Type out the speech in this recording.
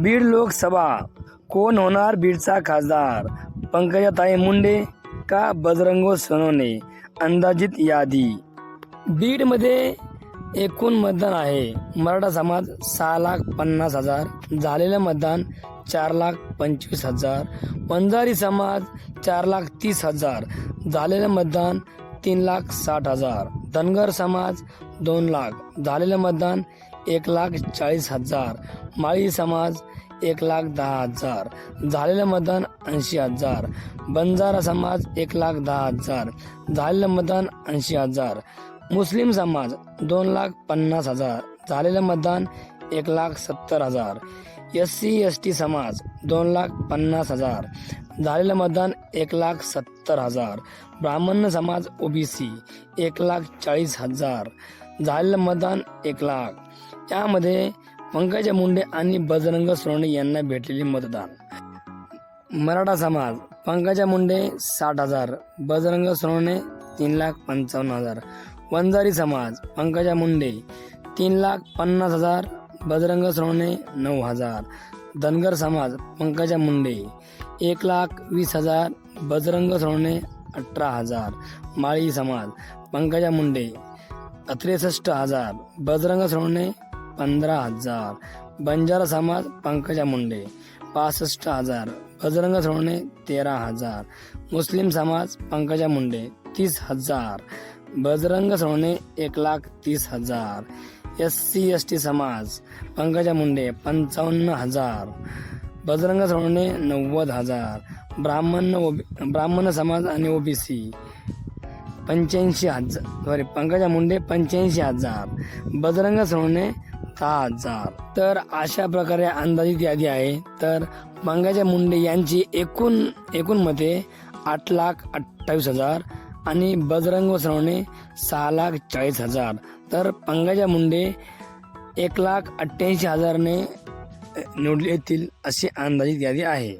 बीड लोकसभा. कोण होणार बीडचा खासदार? पंकजाताई मुंडे का बजरंग सोनवणे अंदाजित यादी. बीडमध्ये एकूण मतदान आहे. मराठा समाज सहा लाख पन्नास हजार. झालेलं मतदान चार लाख पंचवीस हजार. वंजारी समाज चार लाख तीस हजार. झालेलं मतदान तीन लाख साठ हजार. धनगर समाज दोन लाख. झालेलं मतदान एक लाख चाळीस हजार. माळी समाज एक लाख दहा हजार. झालेलं मतदान ऐंशी हजार. बंजारा समाज एक लाख दहा हजार. झालेलं मतदान ऐंशी हजार. मुस्लिम समाज दोन लाख पन्नास हजार. झालेलं मतदान एक लाख सत्तर हजार. एस सी एस टी समाज दोन लाख पन्नास हजार. झालेलं मतदान एक लाख सत्तर हजार. ब्राह्मण समाज ओबीसी एक लाख चाळीस हजार. झालेलं मतदान एक लाख. यामध्ये पंकजा मुंडे आणि बजरंग सोनवणे यांना भेटलेले मतदान. मराठा समाज पंकजा मुंडे साठ हजार बजरंग सोनवणे तीन लाख पंचावन्न हजार. वंजारी समाज पंकजा मुंडे तीन लाख पन्नास हजार बजरंग सोनवणे नऊ हजार. धनगर समाज पंकजा मुंडे एक लाख वीस हजार बजरंग सोनवणे अठरा हजार. माळी समाज पंकजा मुंडे त्रेसष्ट हजार. बजरंग सोनवणे पंधरा हजार. बंजारा समाज पंकजा मुंडे. पासष्ट हजार. बजरंग सोनवणे तेरा हजार. मुस्लिम समाज पंकजा मुंडे तीस हजार. बजरंग सोनवणे एक लाख तीस हजार. एस सी एस टी समाज पंकजा मुंडे पंचावन्न हजार. बजरंग सोनवणे नव्वद हजार. ब्राह्मण ओबी ब्राह्मण समाज आणि ओबीसी पंच्याऐंशी हजार सॉरी पंकजा मुंडे पंच्याऐंशी हजार बजरंग सोनवणे दहा हजार तर अशा प्रकारे अंदाजित यादी आहे. तर पंकजा मुंडे यांची एकूण एकूण मते आठ लाख अठ्ठावीस हजार आणि बजरंग सरवणे सहा लाख चाळीस हजार. तर पंकजा मुंडे एक लाख अठ्ठ्याऐंशी हजारने निवडले येतील अशी अंदाजित यादी आहे.